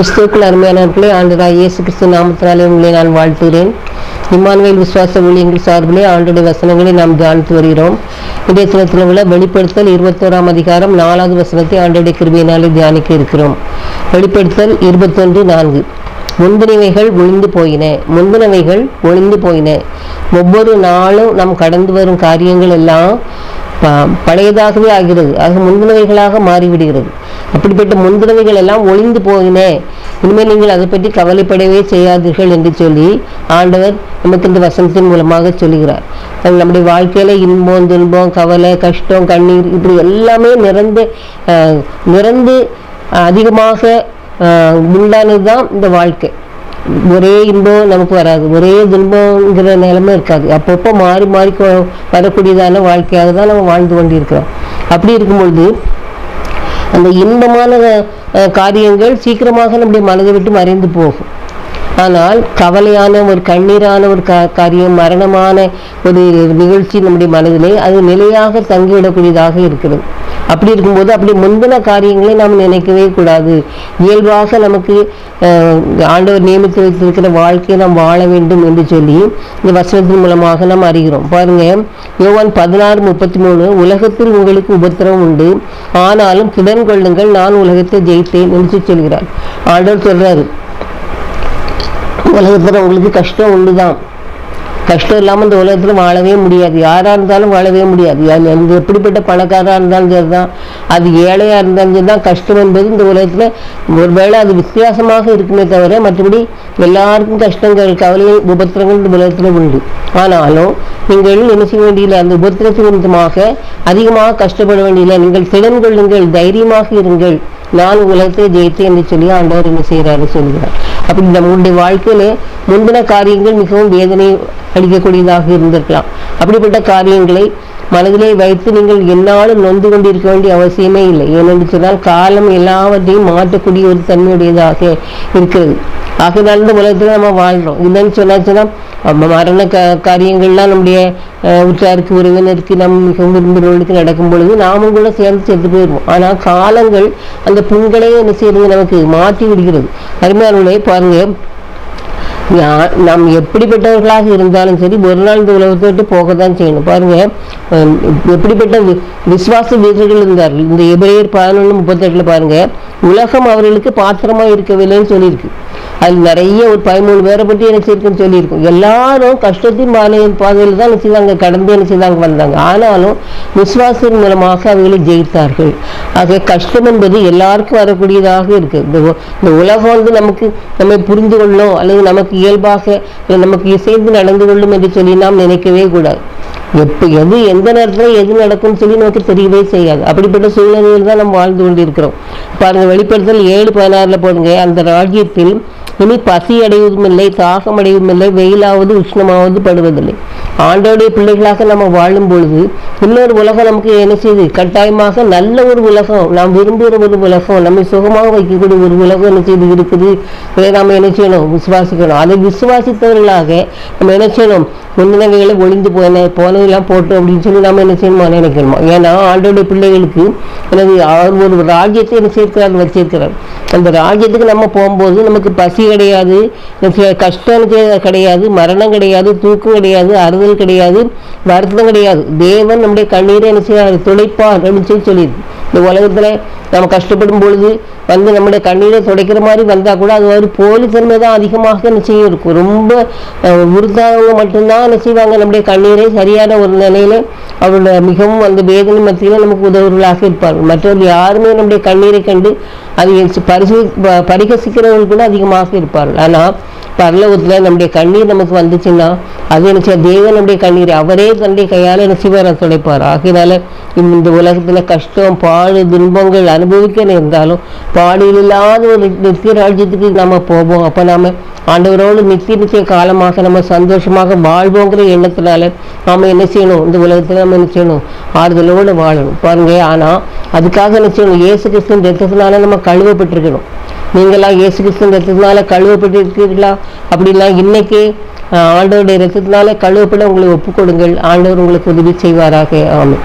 கிறிஸ்துவுக்குள் அருமையானவர்களே ஆண்டராய் இயேசு கிறிஸ்து நாமத்தினாலே உங்களை நான் வாழ்த்துகிறேன். இம்மானுவேல் விசுவாச ஊழியங்கள் சார்பிலே ஆண்டுடைய வசனங்களை நாம் தியானித்து வருகிறோம். இன்றைய தினத்தில் உள்ள வெளிப்படுத்தல் இருபத்தோராம் அதிகாரம் நாலாவது வசனத்தை ஆண்டுடைய கிருபையினாலே தியானிக்க இருக்கிறோம். வெளிப்படுத்தல் இருபத்தொன்று நான்கு. முந்தினவைகள் ஒளிந்து போயின முந்தினவைகள் ஒளிந்து போயின. ஒவ்வொரு நாளும் நாம் கடந்து வரும் காரியங்கள் எல்லாம் ப- பழையதாகவே ஆகிறது. ஆக முந்தினவைகளாக மாறிவிடுகிறது. அப்படிப்பட்ட முந்தினவைகள் எல்லாம் ஒளிந்து போயின. இனிமேல் நீங்கள் அதை பற்றி கவலைப்படவே செய்யாதீர்கள் என்று சொல்லி ஆண்டவர் நமக்கு இந்த வசனத்தின் மூலமாக சொல்லுகிறார். நம்முடைய வாழ்க்கையில இன்பம் துன்பம் கவலை கஷ்டம் கண்ணீர் இப்படி எல்லாமே நிறந்து நிறந்து அதிகமாக உண்டானது தான் இந்த வாழ்க்கை. ஒரே இன்பம் நமக்கு வராது. ஒரே துன்பங்கிற நிலைமை இருக்காது. அப்பப்போ மாறி மாறி வரக்கூடியதான வாழ்க்கையாக தான் நம்ம வாழ்ந்து கொண்டிருக்கிறோம். அப்படி இருக்கும் பொழுது அந்த இன்பமான காரியங்கள் சீக்கிரமாக நம்முடைய மனதை விட்டு மறைந்து போகும். ஆனால் கவலையான ஒரு கண்ணீரான ஒரு கா காரியம் மரணமான ஒரு நிகழ்ச்சி நம்முடைய மனதிலே அது நிலையாக தங்கிவிடக்கூடியதாக இருக்கிறது. அப்படி இருக்கும்போது அப்படி முந்தின காரியங்களை நாம் நினைக்கவே கூடாது. இயல்பாக நமக்கு ஆண்டவர் நியமித்து வைத்திருக்கிற வாழ்க்கையை நாம் வாழ வேண்டும் என்று சொல்லி இந்த வசனத்தின் மூலமாக நாம் அறிகிறோம். பாருங்க யோவான் பதினாறு முப்பத்தி மூணு உலகத்தில் உங்களுக்கு உபத்திரம் உண்டு. ஆனாலும் திடன் கொள்ளுங்கள் நான் உலகத்தை ஜெயித்தேன் என்று சொல்கிறார். ஆண்டவர் சொல்றாரு உலகத்தில் உங்களுக்கு கஷ்டம் உண்டுதான். கஷ்டம் இல்லாமல் இந்த உலகத்தில் வாழவே முடியாது. யாராக இருந்தாலும் வாழவே முடியாது. அது எந்த எப்படிப்பட்ட பணக்காரராக இருந்தாலும் சரிதான். அது ஏழையாக இருந்தாலும் சரி தான் கஷ்டம் என்பது இந்த உலகத்தில் ஒருவேளை அது வித்தியாசமாக இருக்குமே தவிர மற்றபடி எல்லாருக்கும் கஷ்டங்கள் கவலை உபத்திரங்கள் இந்த உலகத்தில் உண்டு. ஆனாலும் நீங்கள் என்ன செய்ய வேண்டியதில்லை? அந்த உபத்திரத்தின் நிமித்தமாக அதிகமாக கஷ்டப்பட வேண்டியதில்லை. நீங்கள் திறன் கொள்ளுங்கள் தைரியமாக இருங்கள். நான் உலகத்தை ஜெயித்தேன் என்று சொல்லி ஆண்டவர் என்ன செய்கிறாரு சொல்கிறார். அப்படி நம்முடைய வாழ்க்கையில முந்தின காரியங்கள் மிகவும் வேதனை அளிக்கக்கூடியதாக இருந்திருக்கலாம். அப்படிப்பட்ட காரியங்களை மனதிலே வைத்து நீங்கள் என்னாலும் நொந்து கொண்டிருக்க வேண்டிய அவசியமே இல்லை. ஏனென்று சொன்னால் காலம் எல்லாவற்றையும் மாற்றக்கூடிய ஒரு தன்மையுடையதாக இருக்கிறது. ஆக இந்த உலகத்தில் நம்ம வாழ்றோம். இல்லைன்னு சொன்னாச்சுன்னா நம்ம மரண க காரியங்கள்லாம் நம்முடைய அஹ், உற்றாருக்கு உறவினருக்கு நம் மிகவும் விரும்புகிறவர்களுக்கு நடக்கும் பொழுது நாமும் கூட சேர்ந்து செத்து போயிடுவோம். ஆனால் காலங்கள் அந்த புண்களை என்ன செய்யறது நமக்கு? மாற்றி விடுகிறது. அருமையானவர்களே பாருங்க. நாம் எப்படிப்பட்டவர்களாக இருந்தாலும் சரி ஒரு நாள் இந்த உலகத்தை விட்டு போக தான் செய்யணும். பாருங்க எப்படிப்பட்ட வி- விசுவாச வீரர்கள் இருந்தார்கள். இந்த எபிரேயர் பதினொன்று முப்பத்தெட்டில் பாருங்க உலகம் அவர்களுக்கு பாத்திரமா இருக்கவில்லைன்னு சொல்லியிருக்கு. அதில் நிறைய ஒரு பதிமூணு பேரை பற்றி என்ன செய்யிருக்குன்னு சொல்லியிருக்கும். எல்லாரும் கஷ்டத்தின் பாதையின் பாதையில் தான் என்ன செய்தாங்க? கடந்து என்ன செய்தாங்க? வந்தாங்க. ஆனாலும் விசுவாசத்தின் மூலமாக அவர்களை ஜெயித்தார்கள். ஆக கஷ்டம் என்பது எல்லாருக்கும் வரக்கூடியதாக இருக்குது இந்த இந்த உலகம் வந்து நமக்கு நம்மை புரிந்து கொள்ளும் அல்லது நமக்கு இயல்பாக நமக்கு இசைந்து நடந்து கொள்ளும் என்று சொல்லி நாம் நினைக்கவே கூடாது. எப்போ எது எந்த நேரத்தில் எது நடக்கும்னு சொல்லி நமக்கு தெரியவே செய்யாது. அப்படிப்பட்ட சூழ்நிலையில் தான் நம்ம வாழ்ந்து கொண்டிருக்கிறோம். அந்த வெளிப்படுத்தல் ஏழு பதினாறில் போடுங்க. அந்த ராஜ்யத்தில் இனி பசி அடைவதும் இல்லை தாகம் அடைவதும் இல்லை வெயிலாவது உஷ்ணமாவது படுவதில்லை. ஆண்டோடைய பிள்ளைகளாக நம்ம வாழும் பொழுது இன்னொரு உலகம் நமக்கு என்ன செய்யுது கட்டாயமாக நல்ல ஒரு உலகம் நாம் விரும்புகிற ஒரு உலகம் நம்மை சுகமாக வைக்கக்கூடிய ஒரு உலகம் என்ன செய்து இருக்குது? இதை நாம் என்ன செய்யணும்? விசுவாசிக்கணும். அதை விசுவாசித்தவர்களாக நம்ம என்ன செய்யணும்? முன்னினவைகளை ஒளிந்து போன போனதெல்லாம் போட்டோம் அப்படின்னு சொல்லி நம்ம என்ன செய்யணுமா நினைக்கணுமா ஏன்னா ஆண்டோடைய பிள்ளைகளுக்கு எனது அவர் ஒரு ராஜ்யத்தை என்ன சேர்க்கிறார் வச்சிருக்கிறார். அந்த ராஜ்யத்துக்கு நம்ம போகும்போது நமக்கு பசி கிடையாது. கஷ்டம் கிடையாது மரணம் கிடையாது தூக்கம் கிடையாது அறுதல் கிடையாது வருத்தம் கிடையாது. தேவன் நம்முடைய கண்ணீரை என்ன செய்ய துடைப்பார் அப்படின்னு சொல்லி சொல்லியிருக்கு. இந்த உலகத்தில் நம்ம கஷ்டப்படும் பொழுது வந்து நம்முடைய கண்ணீரை துடைக்கிற மாதிரி வந்தால் கூட அது ஒரு போலித்தன்மை தான் அதிகமாக நிச்சயம் இருக்கும். ரொம்ப அஹ், உறுத்தாதவங்க மட்டும்தான் என்ன செய்வாங்க? நம்முடைய கண்ணீரை சரியான ஒரு நிலையில அவருடைய மிகவும் அந்த வேதனை மத்தியில் நமக்கு உதவுகளாக இருப்பார்கள். மற்றவர்கள் யாருமே நம்முடைய கண்ணீரை கண்டு அதை பரிசு பரிகசிக்கிறவர்கள் கூட அதிகமாக இருப்பார்கள். ஆனால் பரலோகத்தில் நம்முடைய கண்ணீர் நமக்கு வந்துச்சுன்னா அது என்ன செய்ய தேவன் நம்முடைய அவரே தன்னுடைய கையால் என்ன செய்வார்? துடைப்பார். ஆகையினால இந்த உலகத்தில் கஷ்டம் பாடு துன்பங்கள் அனுபவிக்க இருந்தாலும் பாடியில் இல்லாத ஒரு நித்திய ராஜ்யத்துக்கு நம்ம போவோம். அப்போ நாம் ஆண்டவரோடு நித்திய நித்திய காலமாக நம்ம சந்தோஷமாக வாழ்வோங்கிற எண்ணத்தினால நாம் என்ன செய்யணும்? இந்த உலகத்தில் நம்ம என்ன செய்யணும்? ஆறுதலோடு வாழணும். பாருங்க ஆனால் அதுக்காக என்ன செய்யணும்? இயேசு கிறிஸ்துவின் ரத்தத்தினால நம்ம கழுவப்பட்டிருக்கணும். நீங்களாம் இயேசு கிறிஸ்துவின் ரத்தத்தினால கழுவப்பட்டிருக்கீர்களா? அப்படிலாம் இன்னைக்கு ஆண்டவருடைய ரத்தத்தினால கழுவப்பட உங்களை ஒப்புக்கொடுங்கள். ஆண்டவர் உங்களுக்கு உதவி செய்வாராக. ஆமாம்